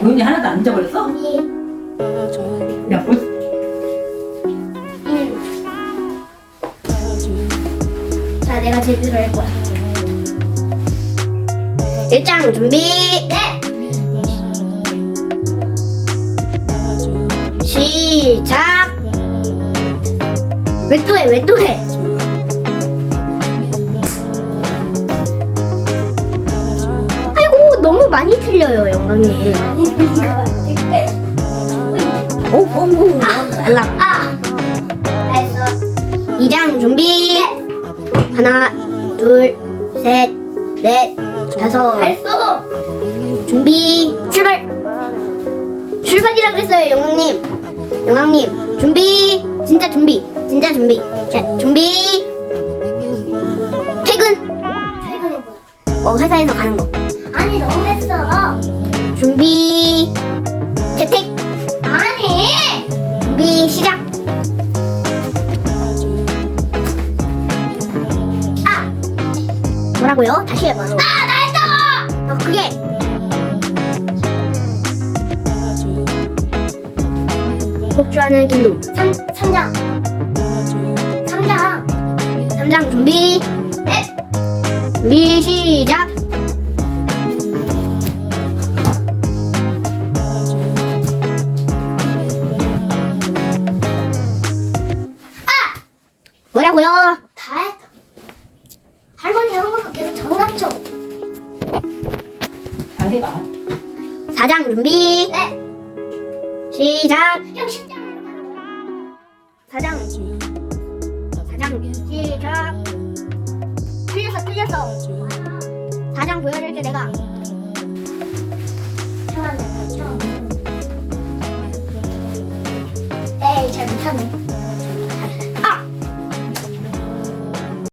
도윤이 하나도 안 잊어버렸어? 야 벌써 응. 자, 내가 제주를 할 거야. 일장 준비. 네. 시작. 왜 또 해? 왜 또 해? 많이 틀려요 영광님. 오, 오, 오. 알람. 아. 이장 준비. 하나, 둘, 셋, 넷, 다섯. 알았어. 준비. 출발. 출발이라 그랬어요, 영광님. 영광님, 준비. 진짜 준비. 진짜 준비. 자, 준비. 퇴근. 뭐야? 어, 회사에서 가는 거. 아니, 너무 했어. 준비. 채택. 아니. 준비 시작. 아. 뭐라고요? 다시 해봐. 아, 나 했잖아. 어, 그게. 폭주하는 김도. 삼, 삼장. 삼장. 삼장 준비. 네. 준비 시작. 뭐라고요? 다 했다. 할머니 한 번도 계속 장난쳐. 잘 해봐 사장 준비. 네. 시작. 형. 사장. 사장 시작. 틀렸어 틀렸어. 사장 보여줄게 내가. 처음 처음. 에이 잘 못하네.